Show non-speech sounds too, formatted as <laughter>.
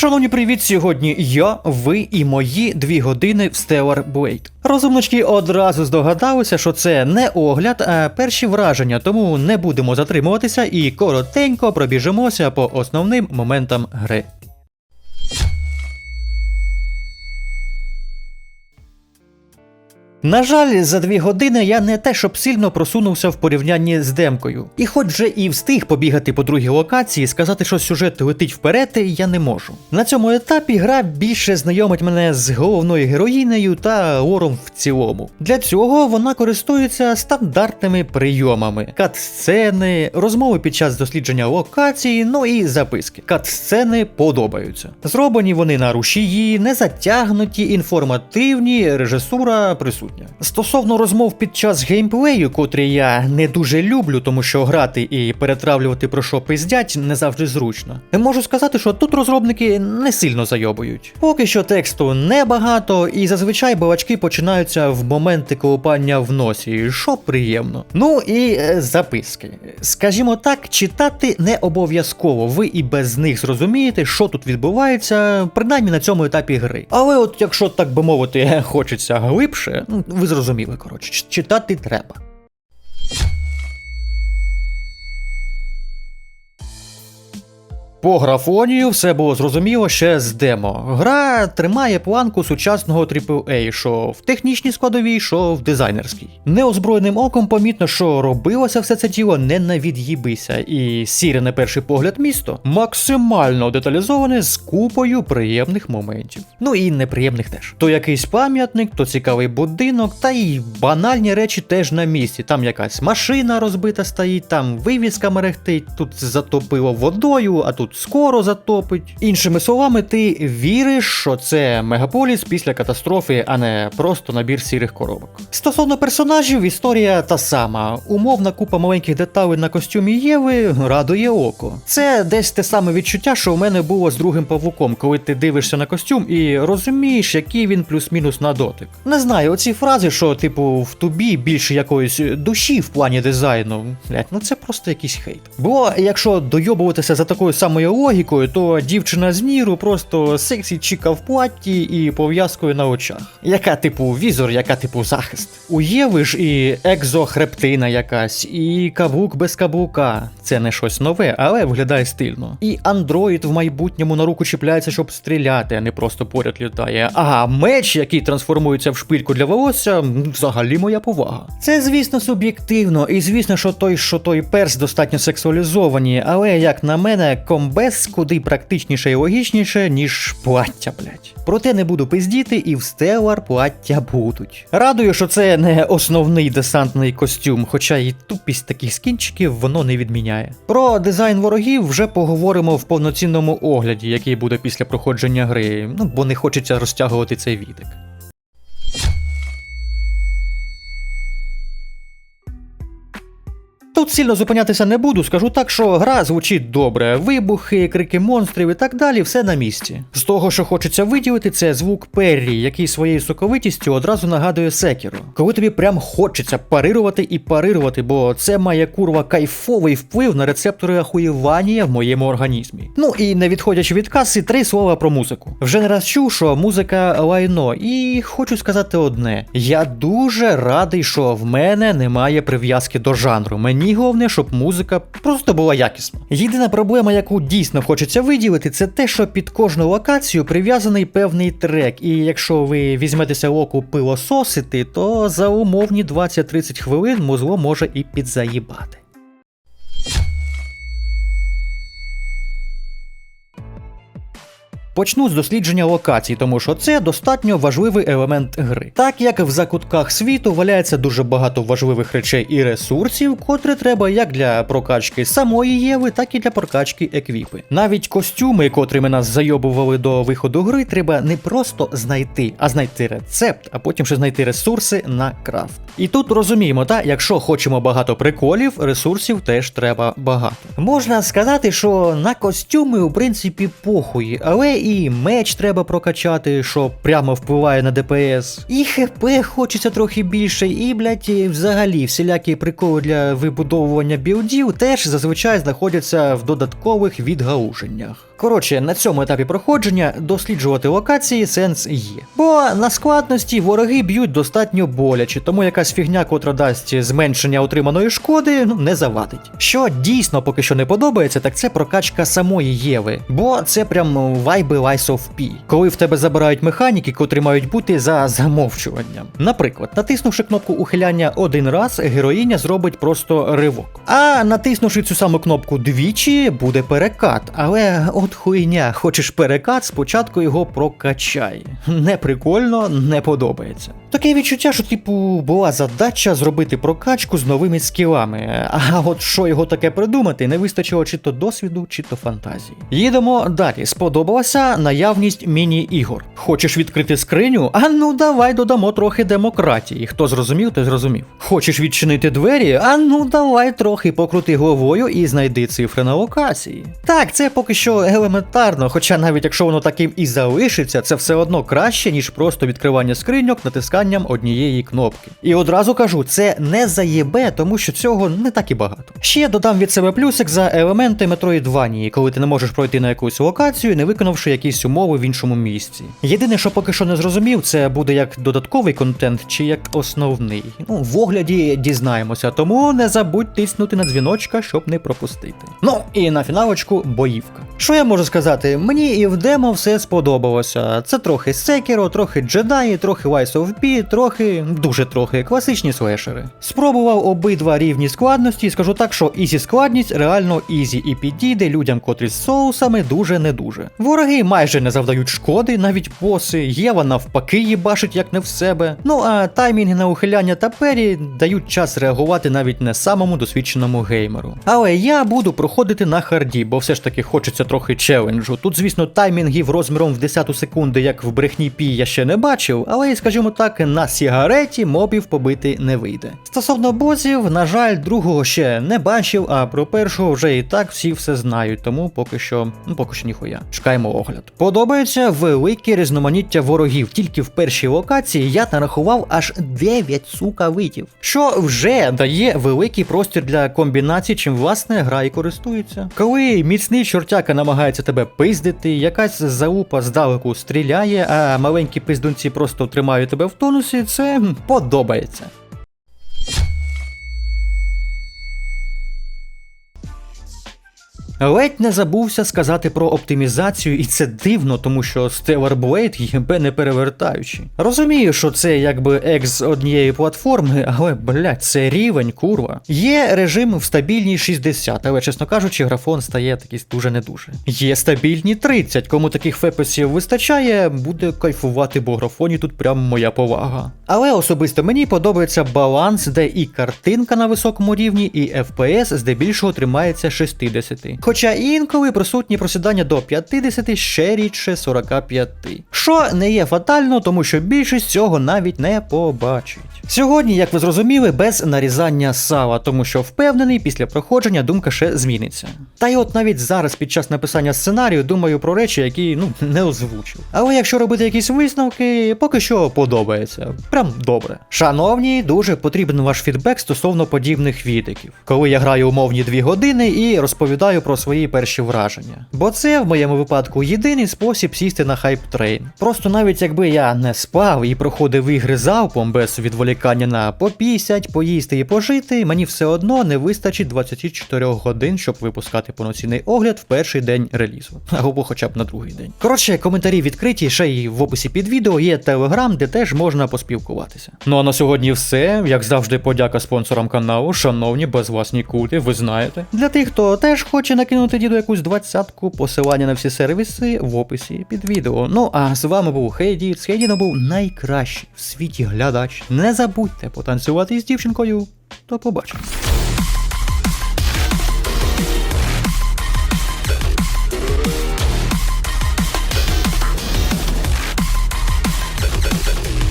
Шановні, привіт! Сьогодні я, ви і мої дві години в Stellar Blade. Розумнички одразу здогадалися, що це не огляд, а перші враження, тому не будемо затримуватися і коротенько пробіжимося по основним моментам гри. На жаль, за дві години я не те, щоб сильно просунувся в порівнянні з демкою. І хоч вже і встиг побігати по другій локації, сказати, що сюжет летить вперед, я не можу. На цьому етапі гра більше знайомить мене з головною героїнею та лором в цілому. Для цього вона користується стандартними прийомами: кат-сцени, розмови під час дослідження локації, ну і записки. Кат-сцени подобаються. Зроблені вони на рушії, не затягнуті, інформативні, режисура присутня. Стосовно розмов під час геймплею, котрі я не дуже люблю, тому що грати і перетравлювати про що пиздять не завжди зручно. Можу сказати, що тут розробники не сильно зайобують. Поки що тексту небагато, і зазвичай балачки починаються в моменти колупання в носі, що приємно. Ну і е, записки. Скажімо так, читати не обов'язково. Ви і без них зрозумієте, що тут відбувається, принаймні на цьому етапі гри. Але от якщо так би мовити, <laughs> хочеться глибше, ну, ви зрозуміли, коротше, читати треба. По графонію все було зрозуміло ще з демо. Гра тримає планку сучасного AAA, що в технічній складовій, що в дизайнерській. Неозброєним оком помітно, що робилося все це діло не на від'їбися, і сіре на перший погляд місто максимально деталізоване з купою приємних моментів. Ну і неприємних теж. То якийсь пам'ятник, то цікавий будинок, та й банальні речі теж на місці. Там якась машина розбита стоїть, там вивіска мерехтить, тут затопило водою, а тут скоро затопить. Іншими словами, ти віриш, що це мегаполіс після катастрофи, а не просто набір сірих коробок. Стосовно персонажів, історія та сама. Умовна купа маленьких деталей на костюмі Єви радує око. Це десь те саме відчуття, що у мене було з другим павуком, коли ти дивишся на костюм і розумієш, який він плюс-мінус на дотик. Не знаю, оці фрази, що, типу, в тобі більше якоїсь душі в плані дизайну. Блять, ну це просто якийсь хейт. Бо якщо дойобуватися за такою самою логікою, то дівчина з Ніру просто сексі чіка в платті і пов'язкою на очах. Яка типу візор, яка типу захист. У Єви ж і екзохребтина якась, і каблук без каблука. Це не щось нове, але виглядає стильно. І андроїд в майбутньому на руку чіпляється, щоб стріляти, а не просто поряд літає. А меч, який трансформується в шпильку для волосся, взагалі моя повага. Це, звісно, суб'єктивно, і звісно, що той, що той перс достатньо сексуалізовані, але як на мене, комбез куди практичніше і логічніше, ніж плаття, блять. Проте не буду пиздіти, і в стелар плаття будуть. Радую, що це не основний десантний костюм, хоча і тупість таких скінчиків воно не відміняє. Про дизайн ворогів вже поговоримо в повноцінному огляді, який буде після проходження гри, ну бо не хочеться розтягувати цей відик. Сильно зупинятися не буду, скажу так, що гра звучить добре. Вибухи, крики монстрів і так далі, все на місці. З того, що хочеться виділити, це звук Перрі, який своєю соковитістю одразу нагадує секіру. Коли тобі прям хочеться парирувати і парирувати, бо це має курва кайфовий вплив на рецептори ахуєвання в моєму організмі. Ну і не відходячи від каси, три слова про музику. Вже не раз чув, що музика лайно, і хочу сказати одне: я дуже радий, що в мене немає прив'язки до жанру. Мені головне, щоб музика просто була якісна. Єдина проблема, яку дійсно хочеться виділити, це те, що під кожну локацію прив'язаний певний трек. І якщо ви візьметеся локу пилососити, то за умовні 20-30 хвилин музло може і підзаїбати. Почну з дослідження локацій, тому що це достатньо важливий елемент гри. Так як в закутках світу валяється дуже багато важливих речей і ресурсів, котрі треба як для прокачки самої Єви, так і для прокачки еквіпи. Навіть костюми, котрими нас зайобували до виходу гри, треба не просто знайти, а знайти рецепт, а потім ще знайти ресурси на крафт. І тут розуміємо, та якщо хочемо багато приколів, ресурсів теж треба багато. Можна сказати, що на костюми у принципі похуй, але і меч треба прокачати, що прямо впливає на ДПС. І ХП хочеться трохи більше, і, блядь, взагалі всілякі приколи для вибудовування білдів теж зазвичай знаходяться в додаткових відгалуженнях. Коротше, на цьому етапі проходження досліджувати локації сенс є. Бо на складності вороги б'ють достатньо боляче, тому якась фігня, котра дасть зменшення отриманої шкоди, ну не завадить. Що дійсно поки що не подобається, так це прокачка самої Єви. Бо це прям вайби Lies of P, коли в тебе забирають механіки, котрі мають бути за замовчуванням. Наприклад, натиснувши кнопку ухиляння один раз, героїня зробить просто ривок. А натиснувши цю саму кнопку двічі, буде перекат. Але от хуйня, хочеш перекат, спочатку його прокачай. Не прикольно, не подобається. Таке відчуття, що, типу, була задача зробити прокачку з новими скілами. А от що його таке придумати, не вистачило чи то досвіду, чи то фантазії. Їдемо далі. Сподобалася наявність міні-ігор. Хочеш відкрити скриню? А ну давай додамо трохи демократії. Хто зрозумів, той зрозумів. Хочеш відчинити двері? А ну давай трохи покрути головою і знайди цифри на локації. Так, це поки що елементарно, хоча навіть якщо воно таким і залишиться, це все одно краще, ніж просто відкривання скриньок натисканням однієї кнопки. І одразу кажу, це не заєбе, тому що цього не так і багато. Ще додам від себе плюсик за елементи Metroidvania, коли ти не можеш пройти на якусь локацію, не виконавши якісь умови в іншому місці. Єдине, що поки що не зрозумів, це буде як додатковий контент чи як основний. Ну, в огляді дізнаємося, тому не забудь тиснути на дзвіночка, щоб не пропустити. Ну і на фіналочку боївка. Що я можу сказати? Мені і в демо все сподобалося. Це трохи Sekiro, трохи Jedi, трохи Lies of P, трохи, дуже трохи, класичні слешери. Спробував обидва рівні складності і скажу так, що ізі складність реально ізі і підійде людям, котрі з соусами дуже не дуже. Вороги майже не завдають шкоди, навіть боси, Єва навпаки їбашить як не в себе. Ну а таймінги на ухиляння та пері дають час реагувати навіть не самому досвідченому геймеру. Але я буду проходити на харді, бо все ж таки хочеться трохи челенджу. Тут, звісно, таймінгів розміром в 10 секунди, як в брехні пі, я ще не бачив, але, скажімо так, на сігареті мобів побити не вийде. Стосовно бозів, на жаль, другого ще не бачив, а про першого вже і так всі все знають, тому поки що, ну поки що ніхуя. Чекаємо огляд. Подобається велике різноманіття ворогів. Тільки в першій локації я нарахував аж 9 сука витів, що вже дає великий простір для комбінацій, чим власне гра і користується. Коли міцний чортяка намагається тебе пиздити, якась заупа здалеку стріляє, а маленькі пиздунці просто тримають тебе в тонусі, це подобається. Ледь не забувся сказати про оптимізацію, і це дивно, тому що Stellar Blade єбе не перевертаючи. Розумію, що це якби екс однієї платформи, але блядь, це рівень, курва. Є режим в стабільній 60, але чесно кажучи, графон стає такий дуже не дуже. Є стабільні 30, кому таких фепесів вистачає, буде кайфувати, бо графоні тут прям моя повага. Але особисто мені подобається баланс, де і картинка на високому рівні, і FPS здебільшого тримається 60. Хоча інколи присутні просідання до 50, ще рідше 45. Що не є фатально, тому що більшість цього навіть не побачить. Сьогодні, як ви зрозуміли, без нарізання сала, тому що впевнений, після проходження думка ще зміниться. Та й от навіть зараз під час написання сценарію думаю про речі, які ну не озвучив. Але якщо робити якісь висновки, поки що подобається. Прям добре. Шановні, дуже потрібен ваш фідбек стосовно подібних відиків, коли я граю умовні дві години і розповідаю про свої перші враження. Бо це в моєму випадку єдиний спосіб сісти на хайп трейн. Просто навіть якби я не спав і проходив ігри залпом без відволікання на попісять, поїсти і пожити, мені все одно не вистачить 24 годин, щоб випускати повноцінний огляд в перший день релізу, або хоча б на другий день. Коротше, коментарі відкриті, ще й в описі під відео є телеграм, де теж можна поспілкуватися. Ну а на сьогодні все. Як завжди, подяка спонсорам каналу, шановні, без вас нікуди, ви знаєте. Для тих, хто теж хоче накинути діду якусь двадцятку, посилання на всі сервіси в описі під відео. Ну а з вами був Хейдіт. Хейдіно був найкращий в світі глядач. Не забудьте потанцювати із дівчинкою. До побачення.